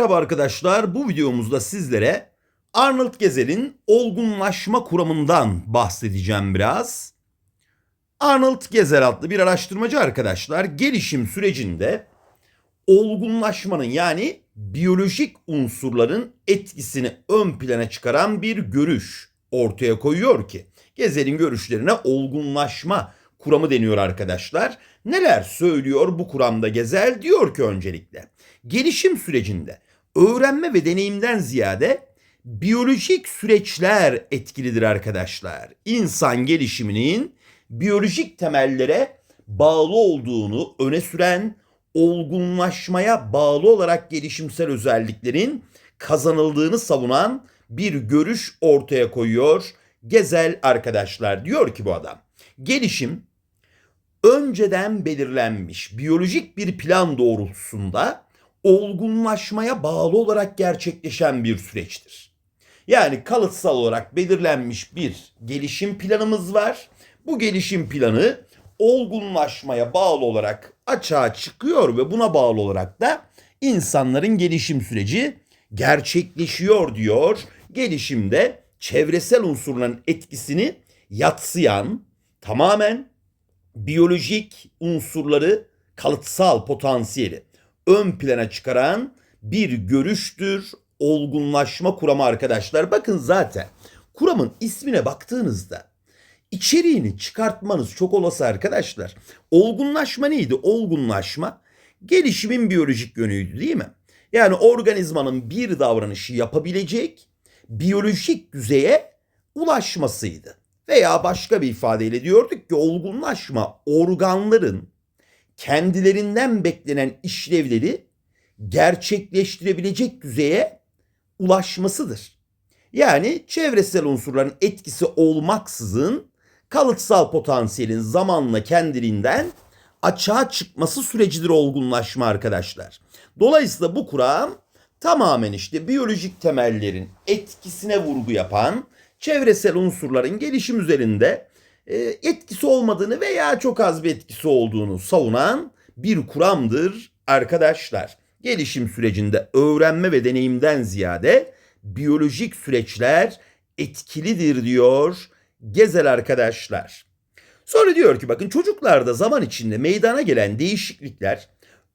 Merhaba arkadaşlar. Bu videomuzda sizlere Arnold Gezel'in olgunlaşma kuramından bahsedeceğim biraz. Arnold Gezel adlı bir araştırmacı arkadaşlar gelişim sürecinde olgunlaşmanın yani biyolojik unsurların etkisini ön plana çıkaran bir görüş ortaya koyuyor ki Gezel'in görüşlerine olgunlaşma kuramı deniyor arkadaşlar. Neler söylüyor bu kuramda Gezel? Diyor ki öncelikle gelişim sürecinde öğrenme ve deneyimden ziyade biyolojik süreçler etkilidir arkadaşlar. İnsan gelişiminin biyolojik temellere bağlı olduğunu öne süren olgunlaşmaya bağlı olarak gelişimsel özelliklerin kazanıldığını savunan bir görüş ortaya koyuyor. Gezel arkadaşlar diyor ki bu adam. Gelişim önceden belirlenmiş biyolojik bir plan doğrultusunda olgunlaşmaya bağlı olarak gerçekleşen bir süreçtir. Yani kalıtsal olarak belirlenmiş bir gelişim planımız var. Bu gelişim planı olgunlaşmaya bağlı olarak açığa çıkıyor ve buna bağlı olarak da insanların gelişim süreci gerçekleşiyor diyor. Gelişimde çevresel unsurların etkisini yatsıyan, tamamen biyolojik unsurları kalıtsal potansiyeli ön plana çıkaran bir görüştür olgunlaşma kuramı arkadaşlar. Bakın zaten kuramın ismine baktığınızda içeriğini çıkartmanız çok olası arkadaşlar. Olgunlaşma neydi? Olgunlaşma gelişimin biyolojik yönüydü değil mi? Yani organizmanın bir davranışı yapabilecek biyolojik düzeye ulaşmasıydı. Veya başka bir ifadeyle diyorduk ki olgunlaşma organların kendilerinden beklenen işlevleri gerçekleştirebilecek düzeye ulaşmasıdır. Yani çevresel unsurların etkisi olmaksızın kalıtsal potansiyelin zamanla kendiliğinden açığa çıkması sürecidir olgunlaşma arkadaşlar. Dolayısıyla bu kuram tamamen işte biyolojik temellerin etkisine vurgu yapan çevresel unsurların gelişim üzerinde etkisi olmadığını veya çok az bir etkisi olduğunu savunan bir kuramdır arkadaşlar. Gelişim sürecinde öğrenme ve deneyimden ziyade biyolojik süreçler etkilidir diyor Gezel arkadaşlar. Sonra diyor ki bakın çocuklarda zaman içinde meydana gelen değişiklikler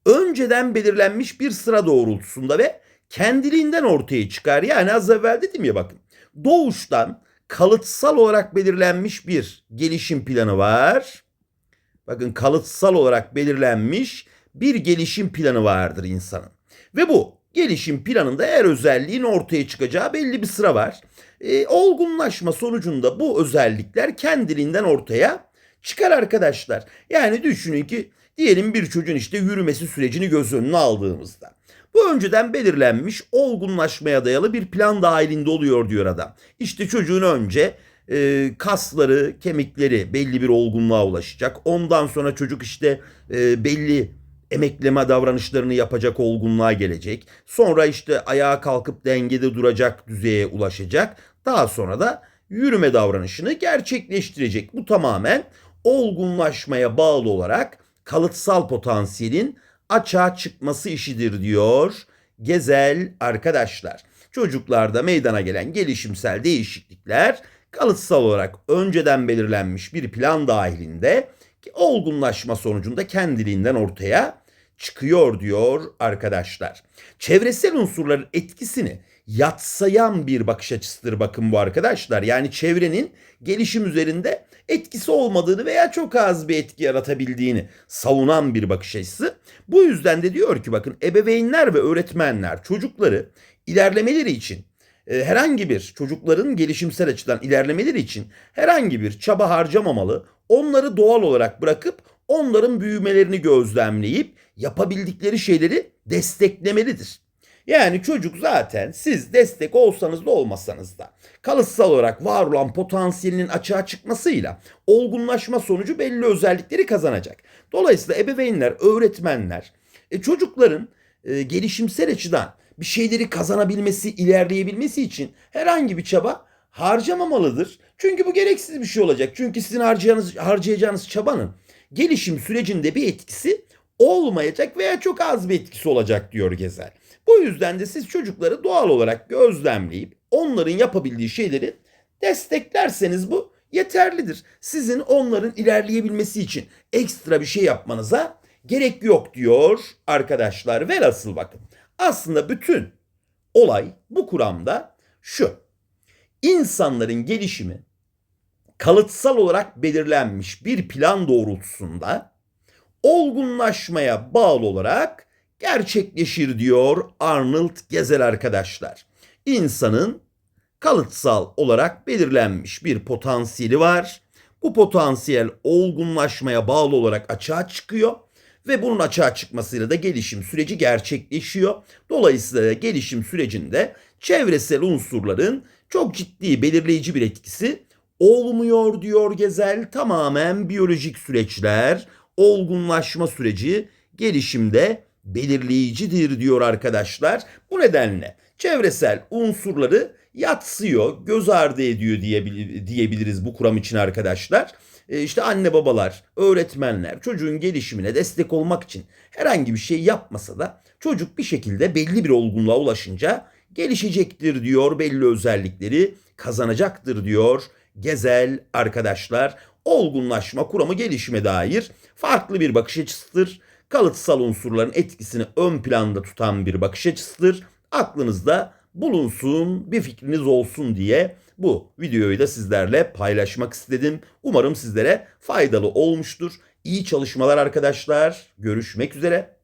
önceden belirlenmiş bir sıra doğrultusunda ve kendiliğinden ortaya çıkar. Yani az evvel dedim ya bakın doğuştan kalıtsal olarak belirlenmiş bir gelişim planı var. Bakın kalıtsal olarak belirlenmiş bir gelişim planı vardır insanın. Ve bu gelişim planında her özelliğin ortaya çıkacağı belli bir sıra var. E, olgunlaşma sonucunda bu özellikler kendiliğinden ortaya çıkar arkadaşlar. Yani düşünün ki diyelim bir çocuğun işte yürümesi sürecini göz önüne aldığımızda. Bu önceden belirlenmiş olgunlaşmaya dayalı bir plan dahilinde oluyor diyor adam. İşte çocuğun önce e, kasları, kemikleri belli bir olgunluğa ulaşacak. Ondan sonra çocuk işte e, belli emekleme davranışlarını yapacak olgunluğa gelecek. Sonra işte ayağa kalkıp dengede duracak düzeye ulaşacak. Daha sonra da yürüme davranışını gerçekleştirecek. Bu tamamen olgunlaşmaya bağlı olarak kalıtsal potansiyelin açığa çıkması işidir diyor Gezel arkadaşlar. Çocuklarda meydana gelen gelişimsel değişiklikler kalıtsal olarak önceden belirlenmiş bir plan dahilinde olgunlaşma sonucunda kendiliğinden ortaya çıkıyor diyor arkadaşlar. Çevresel unsurların etkisini yatsayan bir bakış açısıdır bakın bu arkadaşlar. Yani çevrenin gelişim üzerinde etkisi olmadığını veya çok az bir etki yaratabildiğini savunan bir bakış açısı. Bu yüzden de diyor ki bakın ebeveynler ve öğretmenler çocukları ilerlemeleri için e, herhangi bir çocukların gelişimsel açıdan ilerlemeleri için herhangi bir çaba harcamamalı. Onları doğal olarak bırakıp onların büyümelerini gözlemleyip yapabildikleri şeyleri desteklemelidir. Yani çocuk zaten siz destek olsanız da olmasanız da kalıtsal olarak var olan potansiyelinin açığa çıkmasıyla olgunlaşma sonucu belli özellikleri kazanacak. Dolayısıyla ebeveynler, öğretmenler e, çocukların e, gelişimsel açıdan bir şeyleri kazanabilmesi, ilerleyebilmesi için herhangi bir çaba harcamamalıdır. Çünkü bu gereksiz bir şey olacak. Çünkü sizin harcayacağınız, harcayacağınız çabanın gelişim sürecinde bir etkisi olmayacak veya çok az bir etkisi olacak diyor Gezel. Bu yüzden de siz çocukları doğal olarak gözlemleyip onların yapabildiği şeyleri desteklerseniz bu yeterlidir. Sizin onların ilerleyebilmesi için ekstra bir şey yapmanıza gerek yok diyor arkadaşlar. Velhasıl bakın aslında bütün olay bu kuramda şu. İnsanların gelişimi kalıtsal olarak belirlenmiş bir plan doğrultusunda olgunlaşmaya bağlı olarak gerçekleşir diyor Arnold Gezel arkadaşlar. İnsanın kalıtsal olarak belirlenmiş bir potansiyeli var. Bu potansiyel olgunlaşmaya bağlı olarak açığa çıkıyor ve bunun açığa çıkmasıyla da gelişim süreci gerçekleşiyor. Dolayısıyla gelişim sürecinde çevresel unsurların çok ciddi belirleyici bir etkisi olmuyor diyor Gezel. Tamamen biyolojik süreçler, olgunlaşma süreci gelişimde belirleyicidir diyor arkadaşlar. Bu nedenle çevresel unsurları yatsıyor, göz ardı ediyor diyebiliriz bu kuram için arkadaşlar. E işte anne babalar, öğretmenler çocuğun gelişimine destek olmak için herhangi bir şey yapmasa da çocuk bir şekilde belli bir olgunluğa ulaşınca gelişecektir diyor belli özellikleri kazanacaktır diyor Gezel arkadaşlar. Olgunlaşma kuramı gelişime dair farklı bir bakış açısıdır. Kalıtsal unsurların etkisini ön planda tutan bir bakış açısıdır. Aklınızda bulunsun, bir fikriniz olsun diye bu videoyu da sizlerle paylaşmak istedim. Umarım sizlere faydalı olmuştur. İyi çalışmalar arkadaşlar. Görüşmek üzere.